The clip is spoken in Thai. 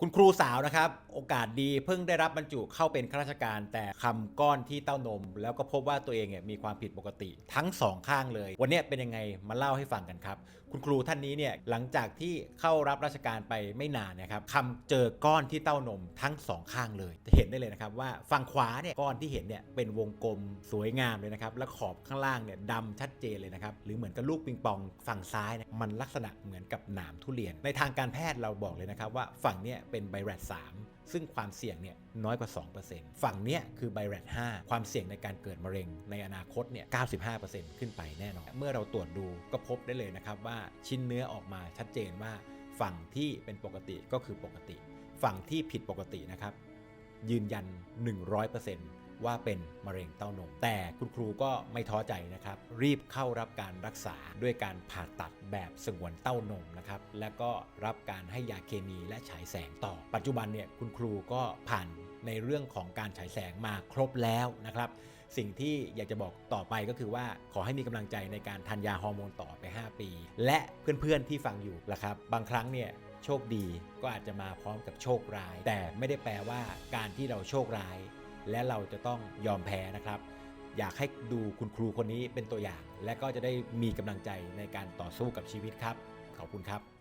คุณครูสาวนะครับโอกาสดีเพิ่งได้รับบรรจุเข้าเป็นข้าราชการ แต่คำก้อนที่เต้านม แล้วก็พบว่าตัวเองเนี่ยมีความผิดปกติทั้งสองข้างเลย วันนี้เป็นยังไงมาเล่าให้ฟังกันครับ คุณครูท่านนี้เนี่ยหลังจากที่เข้ารับราชการไปไม่นานนะครับคำเจอก้อนที่เต้านมทั้งสองข้างเลยจะเห็นได้เลยนะครับว่าฝั่งขวาเนี่ยก้อนที่เห็นเนี่ยเป็นวงกลมสวยงามเลยนะครับและขอบข้างล่างเนี่ยดำชัดเจนเลยนะครับหรือเหมือนกับลูกปิงปองฝั่งซ้ายเนี่ยมันลักษณะเหมือนกับหนามทุเรียน ในทางการแพทย์เราบอกเลยนะครับว่าฝั่งเนี่ยเป็นไบแรด3ซึ่งความเสี่ยงเนี่ยน้อยกว่า 2%ฝั่งเนี้ยคือไบแรด5ความเสี่ยงในการเกิดมะเร็งในอนาคตเนี่ย 95%ขึ้นไปแน่นอน เมื่อเราตรวจดูก็พบได้เลยนะครับว่าชิ้นเนื้อออกมาชัดเจนว่า ฝั่งที่เป็นปกติก็คือปกติ ฝั่งที่ผิดปกตินะครับยืนยัน 100% ว่าเป็นมะเร็งเต้านม แต่คุณครูก็ไม่ท้อใจนะครับ รีบเข้ารับการรักษาด้วยการผ่าตัดแบบสงวนเต้านมนะครับและก็รับการให้ยาเคมีและฉายแสงต่อ ปัจจุบันเนี่ยคุณครูก็ผ่านในเรื่องของการฉายแสงมาครบแล้วนะครับ สิ่งที่อยากจะบอกต่อไปก็คือว่าขอให้มีกำลังใจในการทานยาฮอร์โมนต่อไป 5 ปี และเพื่อนๆที่ฟังอยู่ละครับ บางครั้งเนี่ยโชคดีก็อาจจะมาพร้อมกับโชคร้าย แต่ไม่ได้แปลว่าการที่เราโชคร้าย และเราจะต้องยอมแพ้นะครับ อยากให้ดูคุณครูคนนี้เป็นตัวอย่าง และก็จะได้มีกำลังใจในการต่อสู้กับชีวิตครับ ขอบคุณครับ